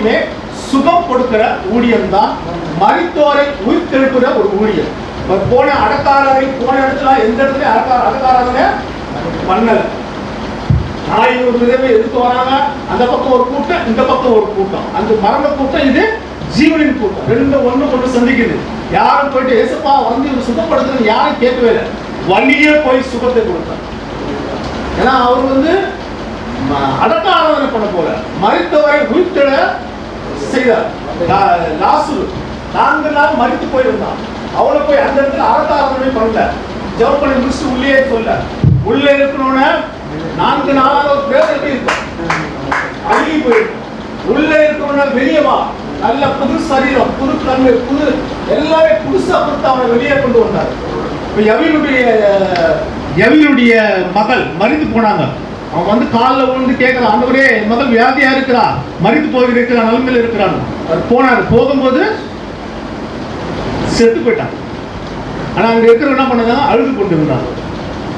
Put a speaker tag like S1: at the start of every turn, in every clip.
S1: ஊழியமே சுகம் கொடுக்கிற ஊழியம் தான் மரித்தோரை உயிர்த்தெழுப்புற ஒரு ஊழியம் போன அடக்காரரை போன இடத்துல எந்த இடத்துல அடக்கார அடக்காரங்க பண்ணல. ஆயிரம் விதவை எதிர்த்து வராங்க. அந்த பக்கம் ஒரு கூட்டம் இந்த பக்கம் ஒரு கூட்டம். அந்த மரண கூட்டம் இது ஜீவனின் கூட்டம். ரெண்டு ஒண்ணு கொண்டு சந்திக்குது. யாரும் போயிட்டு ஏசப்பா வந்து இவர் சுகப்படுத்துறது யாரும் கேட்கவே இல்லை. வழியே போய் சுகத்தை கொடுத்தார். ஏன்னா அவர் வந்து அடக்க ஆராதனை பண்ண போல. மறித்தவரை உயிர்த்தெழ செய்தார் லாசுரு. நான்கு நாள் மறித்து போயிருந்தான். அவனை போய் அந்த இடத்துல அடக்க பண்ணல. ஜெபம் பண்ணி முடிச்சு உள்ளே சொல்ல உள்ளே இருக்கணும்னு நான்கு நாளாக ஒரு பேர் எப்படி இருக்கும் அழுகி போயிருக்கும் உள்ளே இருக்கணும்னா வெளியே வா. நல்ல புது சரீரம் புது தன்மை புது எல்லாமே புதுசா கொடுத்து அவனை வெளியே கொண்டு வந்தார். இப்ப எவியுடைய யவினுடைய மகள் மறிந்து போனாங்க. அவன் வந்து காலில் விழுந்து கேட்கறான் ஆண்டவரே என் மகள் வியாதியா இருக்கிறா? மறித்து போய் நிலமையில் இருக்கிறான். அவர் போனார். போகும்போது செத்து போயிட்டான். ஆனா அங்கே இருக்கிற என்ன பண்ணதான் அழுது கொண்டு இருந்தான்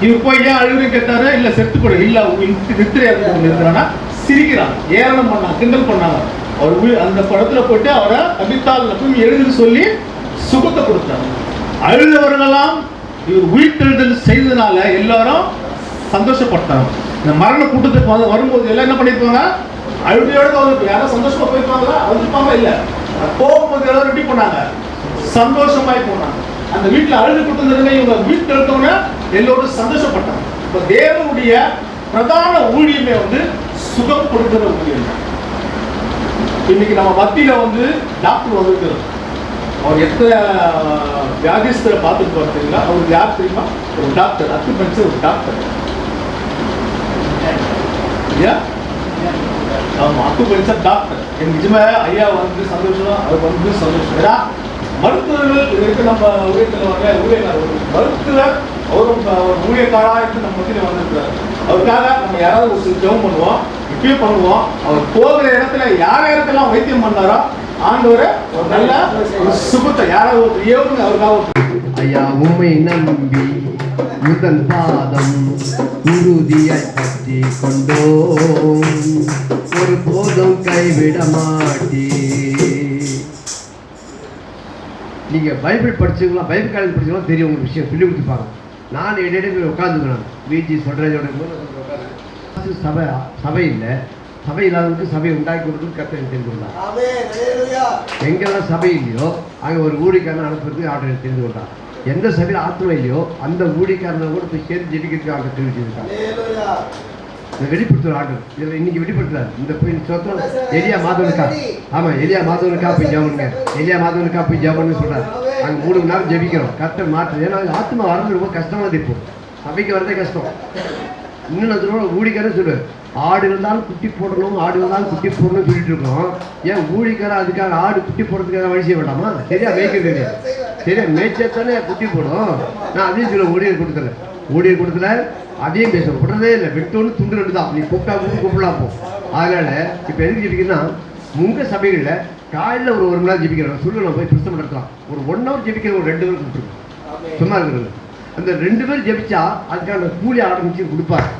S1: இவர் போய் ஏன் அழுகுன்னு கேட்டாரு? இல்ல செத்து போடு இல்லை நித்திரை கொண்டு இருக்கிறானா? சிரிக்கிறான். ஏளனம் பண்ணான் கிண்டல் பண்ணாங்க அவர் உயிர் அந்த படத்தில் போட்டு அவரை அபித்தால் போய் எழுதுன்னு சொல்லி சுகத்தை கொடுத்தார். அழுதவர்களெல்லாம் இவர் உயிர்த்தெழுதல் செய்ததுனால எல்லாரும் சந்தோஷப்பட்டாங்க. இந்த மரண கூட்டத்துக்கு வந்து வரும்போது எல்லாம் என்ன பண்ணியிருப்பாங்க அழுகையோட வந்து யாரும் சந்தோஷமா போயிருப்பாங்களா? வந்துருப்பாங்களா? இல்லை. போகும்போது எல்லாரும் எப்படி போனாங்க சந்தோஷமாய் போனாங்க. அந்த வீட்டில் அழுது கொடுத்ததுங்க இவங்க வீட்டில் இருக்கவங்க எல்லோரும் சந்தோஷப்பட்டாங்க. இப்போ தேவனுடைய பிரதான ஊழியமே வந்து சுகம் கொடுக்கிற ஊழியம். இன்னைக்கு நம்ம மத்தியில் வந்து டாக்டர் வந்திருக்கிறார். அவர் எத்தனை வியாதிஸ்தரை பார்த்துட்டு பார்த்தீங்களா அவருக்கு யார் தெரியுமா? ஒரு டாக்டர். அக்குபஞ்சர் ஒரு டாக்டர். ஐயா? ஆமா அக்குபஞ்சர் டாக்டர். எனக்கு நிஜமே ஐயா வந்து சந்தோஷம் அவர் வந்து சந்தோஷம். ஏன்னா மருத்துவர்கள் இதுக்கு நம்ம ஊழியத்தில் வர ஊழியர் மருத்துவர் அவரும் ஊழியக்காராக ஊழியக்காரா இருந்து நம்ம மத்தியில் வந்திருக்கிறார். அவருக்காக நம்ம யாராவது ஒரு ஜெபம் பண்ணுவோம் இப்பயும் பண்ணுவோம். அவர் போகிற இடத்துல யார் யாருக்கெல்லாம் வைத்தியம் பண்ணாரோ ஆண்டவரை ஒரு நல்ல ஒரு சுபத்தை யாராவது ஒரு ஏவுன்னு அவருக்காக
S2: ஐயா உண்மை நம்பி முதல் பாதம் உறுதியாய் பற்றி கொண்டோம். ஒரு போதும் கைவிட மாட்டே நீங்க பைபிள் படிச்சவங்களா பைபிள் காலேஜ் படிச்சவங்களா தெரியும் உங்களுக்கு விஷயம். சொல்லி கொடுத்துப்பாங்க நான் இடையிடையே உட்காந்துக்கிறேன் வீச்சு சொல்றதோட சபை சபை இல்லை. சபை இல்லாதவங்களுக்கு சபை உண்டாக்கி கொடுத்து கத்தனை தெரிந்து கொண்டார். எங்கெல்லாம் சபை இல்லையோ அங்கே ஒரு ஊழிக்காரனை அனுப்புறதுக்கு ஆர்டர் தெரிந்து கொண்டார். எந்த சபையில் ஆத்மா இல்லையோ அந்த ஊழிக்காரனை கூட போய் சேர்த்து ஜெபிக்கிறதுக்கு ஆர்டர் தெரிவிச்சிருக்காங்க இந்த வெளிப்படுத்துற ஆர்டர் இதில் இன்னைக்கு வெளிப்படுத்துறாரு. இந்த போய் சொத்தம் எலியா மாதவனுக்கா? ஆமாம் எலியா மாதவனுக்கா போய் ஜெபனுங்க எலியா மாதவனுக்கா போய் ஜெபன்னு சொல்றாரு. அங்கே மூணு மணி நேரம் ஜெபிக்கிறோம். கரெக்டாக மாற்று. ஏன்னா ஆத்மா வரது ரொம்ப கஷ்டமானது இப்போ சபைக்கு வரதே கஷ்டம். இன்னும் நான் சொல்லுவேன் சொல்லுவேன். ஆடு இருந்தாலும் குட்டி போடணும் ஆடு இருந்தாலும் குட்டி போடணும்னு சொல்லிட்டு இருக்கோம். ஏன் ஊழிக்காரன் அதுக்காக ஆடு குட்டி போடுறதுக்காக வழி செய்ய வேண்டாமா? சரியா மேய்க்க இல்லையா? சரியா மேய்ச்சத்தானே குட்டி போடும். நான் அதையும் சொல்ல ஊழியர் கொடுக்கல ஊழியர் கொடுக்கல அதையும் பேச விடுறதே இல்லை வெட்டோன்னு துண்டு ரெண்டு தான். நீ கூப்பிட்டா கூப்பிட்டு கூப்பிடலாம் போ. அதனால இப்போ எதுக்கு ஜெபிக்கிறேன்னா உங்கள் சபைகளில் காலையில் ஒரு ஒரு மணி நேரம் ஜெபிக்கிறோம் சொல்லுங்க போய் பிரச்சனை நடத்தலாம். ஒரு ஒன் ஹவர் ஜெபிக்கிற ஒரு ரெண்டு பேர் கொடுத்துருக்கோம் சும்மா இருக்கிறது. அந்த ரெண்டு பேர் ஜெபிச்சா அதுக்கான கூலி ஆரம்பிச்சு கொடுப்பாரு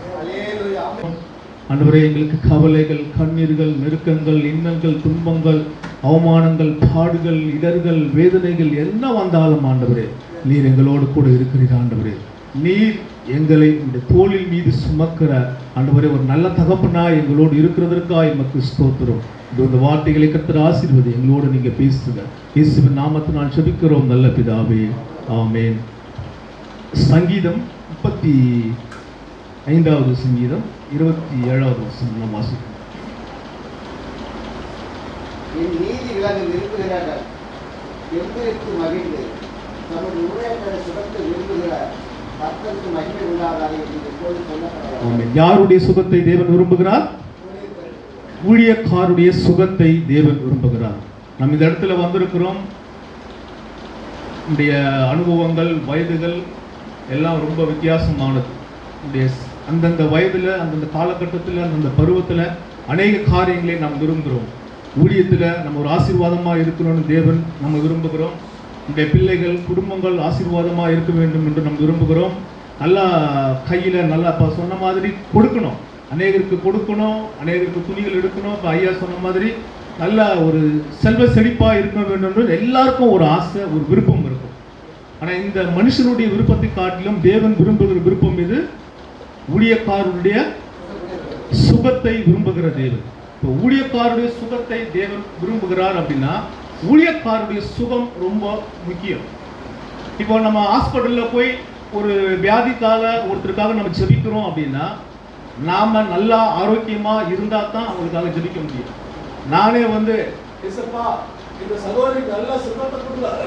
S1: ஆண்டவரே எங்களுக்கு கவலைகள் கண்ணீர்கள் நெருக்கங்கள் இன்னல்கள் துன்பங்கள் அவமானங்கள் பாடுகள் இடர்கள் வேதனைகள் என்ன வந்தாலும் ஆண்டவரே நீர் எங்களோடு கூட இருக்கிறீர் ஆண்டவரே. நீர் எங்களை இந்த தோளில் மீது சுமக்கிற ஆண்டவரே ஒரு நல்ல தகப்பனா எங்களோடு இருக்கிறதற்காக எமக்கு ஸ்தோத்திரம். இது இந்த வார்த்தைகளை கத்தர் ஆசீர்வது எங்களோடு நீங்கள் பேசுங்க. இயேசுவின் நாமத்தினால் செபிக்கிறோம் நல்ல பிதாவே. ஆமேன். சங்கீதம் முப்பத்தி ஐந்தாவது சங்கீதம் இருபத்தி ஏழாவது வசனம் நாம் வாசிக்கிறோம்
S3: என் நீதி விலங்கு விரும்புகிறார்கள் மகிழ்ந்து. ஊழியர்களை சுரத்து.
S1: யாருடைய சுகத்தை தேவன் விரும்புகிறார்? ஊழியக்காருடைய சுகத்தை தேவன் விரும்புகிறார். நம்ம இந்த இடத்துல வந்திருக்கிறோம். நம்முடைய அனுபவங்கள் வயதுகள் எல்லாம் ரொம்ப வித்தியாசமானது. அந்தந்த வயதில் அந்தந்த காலகட்டத்தில் அந்தந்த பருவத்தில் அநேக காரியங்களை நாம் விரும்புகிறோம். ஊழியத்தில் நம்ம ஒரு ஆசீர்வாதமாக இருக்கணும்னு தேவன் நம்ம விரும்புகிறோம். நம்முடைய பிள்ளைகள் குடும்பங்கள் ஆசீர்வாதமாக இருக்க வேண்டும் என்று நம்ம விரும்புகிறோம். நல்லா கையில் நல்லா இப்போ சொன்ன மாதிரி கொடுக்கணும். அநேகருக்கு கொடுக்கணும் அநேகருக்கு துணிகள் எடுக்கணும். இப்போ ஐயா சொன்ன மாதிரி நல்ல ஒரு செல்வ செழிப்பாக இருக்க வேண்டும் எல்லாருக்கும் ஒரு ஆசை ஒரு விருப்பம் ஆனால் இந்த மனுஷனுடைய விருப்பத்தை காட்டிலும் தேவன் விரும்புகிற விருப்பம் இது ஊழியக்காரருடைய சுகத்தை விரும்புகிற தேவன். இப்போ ஊழியக்காருடைய சுகத்தை தேவன் விரும்புகிறார் அப்படின்னா ஊழியக்காருடைய சுகம் ரொம்ப முக்கியம். இப்போ நம்ம ஹாஸ்பிட்டலில் போய் ஒரு வியாதிக்காக ஒருத்தருக்காக நம்ம ஜெபிக்கிறோம் அப்படின்னா நாம் நல்லா ஆரோக்கியமாக இருந்தால் தான் அவங்களுக்காக ஜெபிக்க முடியும். நானே வந்து "ஏசப்பா, இந்த சகோதரிக்கு நல்ல சுகத்தை கொடுக்கலாம்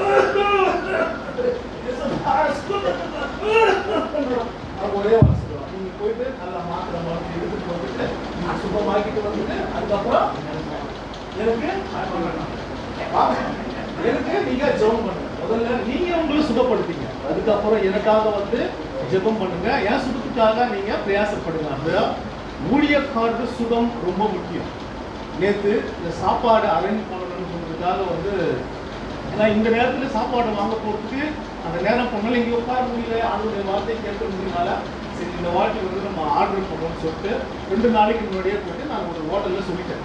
S1: ஒரே வாசிக்கலாம் நீங்க போயிட்டு நல்லா மாத்திரை மருந்து எடுத்துட்டு வந்துட்டு நீங்க சுகமாக்கிட்டு வந்துட்டு அதுக்கப்புறம் எனக்கு எனக்கு நீங்க ஜெபம் பண்ணுங்க. முதல்ல நீங்க உங்களை சுகப்படுத்திங்க அதுக்கப்புறம் எனக்காக வந்து ஜெபம் பண்ணுங்க. என் சுகத்துக்காக நீங்க பிரயாசப்படுங்க. அந்த ஊழியக்காரரு சுகம் ரொம்ப முக்கியம். நேற்று இந்த சாப்பாடு அரேஞ்ச் பண்ண சொன்னதுக்காக வந்து ஏன்னா இந்த நேரத்தில் சாப்பாடு வாங்க போகிறதுக்கு அந்த நேரம் பொண்ணல இங்கே உட்கார முடியல. அதனுடைய வார்த்தையை கேட்க முடியனால சரி இந்த வாட்டி வந்து நம்ம ஆர்டர் பண்ணோம்னு சொல்லிட்டு ரெண்டு நாளைக்கு முன்னாடியே போயிட்டு நான் ஒரு ஹோட்டலில் சொல்லிட்டேன்.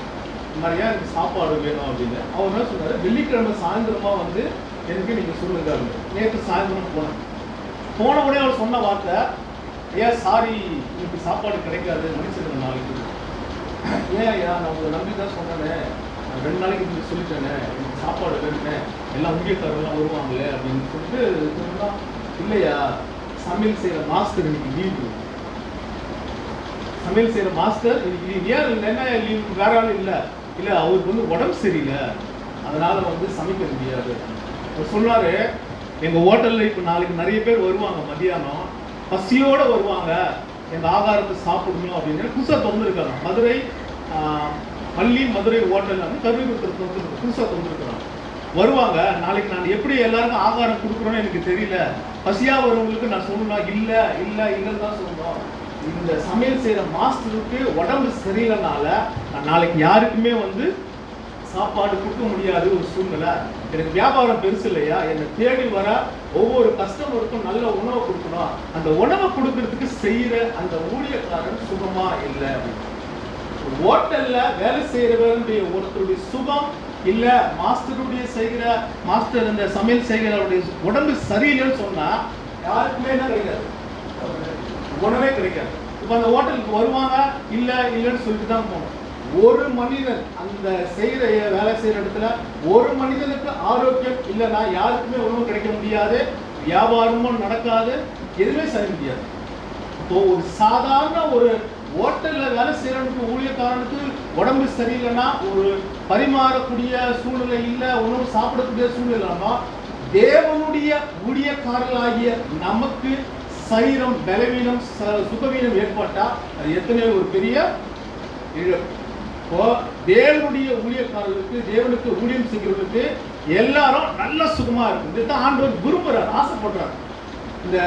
S1: இந்த மாதிரியா எனக்கு சாப்பாடு வேணும் அப்படின்னு. அவர் என்ன சொன்னார் வெள்ளிக்கிழமை சாயந்தரமாக வந்து எனக்கு நீங்கள் சொல்லுங்க அப்படின்னு. நேற்று சாயந்தரம் போனேன். போன உடனே அவர் சொன்ன வார்த்தை ஏன் சாரி இன்னைக்கு சாப்பாடு கிடைக்காது. மன்னிச்சிருங்க நாளைக்கு. ஏன் ஐயா நான் உங்களை நம்பி தான் சொன்னேன். ரெண்டு நாளைக்கு சொல்லிட்டேனே எனக்கு சாப்பாடு வேணுமே எல்லாம் ஊழியக்காரர்லாம் வருவாங்களே அப்படின்னு சொல்லிட்டு சொன்னா இல்லையா சமையல் செய்கிற மாஸ்டர் இன்னைக்கு லீவு சமையல் செய்கிற மாஸ்டர் இன்னைக்கு லீவ் ஏன் என்ன லீவ் வேற ஆள் இல்லை. இல்லை அவருக்கு வந்து உடம்பு சரியில்லை. அதனால் வந்து சமைக்க முடியாது. அவர் சொன்னார் எங்கள் ஹோட்டலில் இப்போ நாளைக்கு நிறைய பேர் வருவாங்க மதியானம் பசியோடு வருவாங்க. எங்கள் ஆகாரத்தை சாப்பிடணும். அப்படின்னு புதுசாக திறந்துருக்காங்க மதுரை பள்ளி மதுரை ஹோட்டல் வந்து கருவிக்குளத்தில் வந்து புதுசாக தந்துருக்குறாங்க. வருவாங்க. நாளைக்கு நான் எப்படி எல்லாருக்கும் ஆகாரம் கொடுக்குறோன்னு எனக்கு தெரியல. பசியாக வரவங்களுக்கு நான் சொல்லணும் இல்லை இல்லை இல்லைன்னு தான் சொல்லணும். இந்த சமையல் செய்கிற மாஸ்டருக்கு உடம்பு சரியில்லைனால நான் நாளைக்கு யாருக்குமே வந்து சாப்பாடு கொடுக்க முடியாத ஒரு சூழ்நிலை. எனக்கு வியாபாரம் பெருசு இல்லையா? என்னை தேடி வர ஒவ்வொரு கஸ்டமருக்கும் நல்ல உணவை கொடுக்கணும். அந்த உணவை கொடுக்கறதுக்கு செய்கிற அந்த ஊழியக்காரன் சுகமாக இல்லை ஹோட்டல்ல வேலை செய்யறவருடைய ஒருத்தருடைய சுகம் இல்ல மாஸ்டருடைய செய்கிற மாஸ்டர் இந்த சமையல் செய்கிறவருடைய உடம்பு சரியில்லைன்னு சொன்னா யாருக்குமே என்ன கிடைக்காது. உணவே கிடைக்காது. இப்போ அந்த ஹோட்டலுக்கு வருவாங்க இல்ல இல்லைன்னு சொல்லிட்டு தான் போகணும். ஒரு மனிதன் அந்த செய்யற வேலை செய்யற இடத்துல ஒரு மனிதனுக்கு ஆரோக்கியம் இல்லைன்னா யாருக்குமே உணவு கிடைக்க முடியாது வியாபாரமும் நடக்காது எதுவுமே செய்ய முடியாது. இப்போ ஒரு சாதாரண ஒரு ஹோட்டல்ல வேலை செய்யறவனுக்கு ஊழியக்காரனுக்கு உடம்பு சரியில்லைன்னா ஒரு பரிமாறக்கூடிய சூழ்நிலை இல்லை உணவு சாப்பிடக்கூடிய சூழ்நிலை இல்லாமல் தேவனுடைய ஊழியக்காரர்களாகிய நமக்கு சரீரம் பலவீனம் ச- சுகவீனம் ஏற்பட்டா அது எத்தனை ஒரு பெரிய இழப்பு. இப்போ தேவனுடைய ஊழியக்காரர்களுக்கு தேவனுக்கு ஊழியம் செய்கிறவர்களுக்கு எல்லாரும் நல்ல சுகமா இருக்கும். இதுதான் ஆண்டவர் விரும்புறார் ஆசைப்படுறார். இந்த